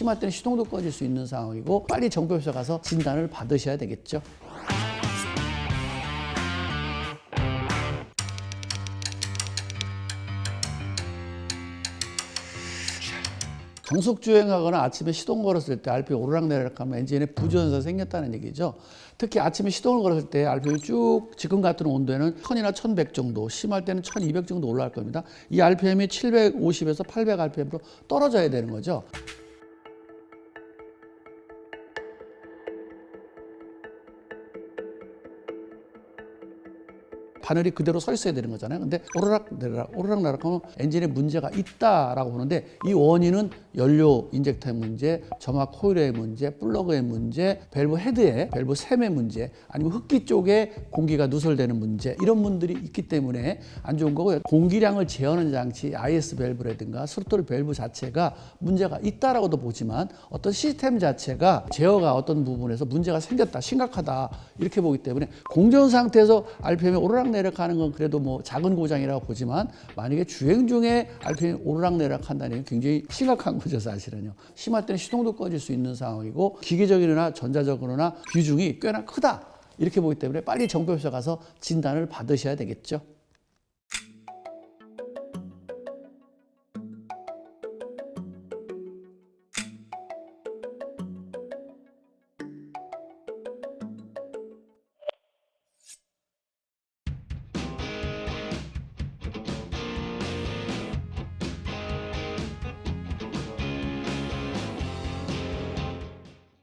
심할 때는 시동도 꺼질 수 있는 상황이고 빨리 정비업소 가서 진단을 받으셔야 되겠죠. 정속 주행하거나 아침에 시동 걸었을 때 RPM 오르락내리락 하면 엔진에 부전선 생겼다는 얘기죠. 특히 아침에 시동을 걸었을 때 RPM이 쭉 지금 같은 온도에는 1000이나 1100 정도, 심할 때는 1200 정도 올라갈 겁니다. 이 RPM이 750에서 800 RPM으로 떨어져야 되는 거죠. 바늘이 그대로 서 있어야 되는 거잖아요. 근데 오르락 내리락 오르락 내리락 하면 엔진에 문제가 있다라고 보는데 이 원인은 연료 인젝터의 문제, 점화 코일의 문제, 플러그의 문제, 밸브 헤드의 밸브 샘의 문제, 아니면 흡기 쪽에 공기가 누설되는 문제 이런 분들이 있기 때문에 안 좋은 거고요. 공기량을 제어하는 장치 IS 밸브라든가 스로틀 밸브 자체가 문제가 있다라고도 보지만 어떤 시스템 자체가 제어가 어떤 부분에서 문제가 생겼다, 심각하다 이렇게 보기 때문에 공전 상태에서 RPM이 오르락내리락 하는 건 그래도 뭐 작은 고장이라고 보지만 만약에 주행 중에 RPM이 오르락내리락 한다는 게 굉장히 심각한 거죠 사실은요. 심할 때는 시동도 꺼질 수 있는 상황이고 기계적이거나 전자적으로나 비중이 꽤나 크다 이렇게 보기 때문에 빨리 정비업소 가서 진단을 받으셔야 되겠죠.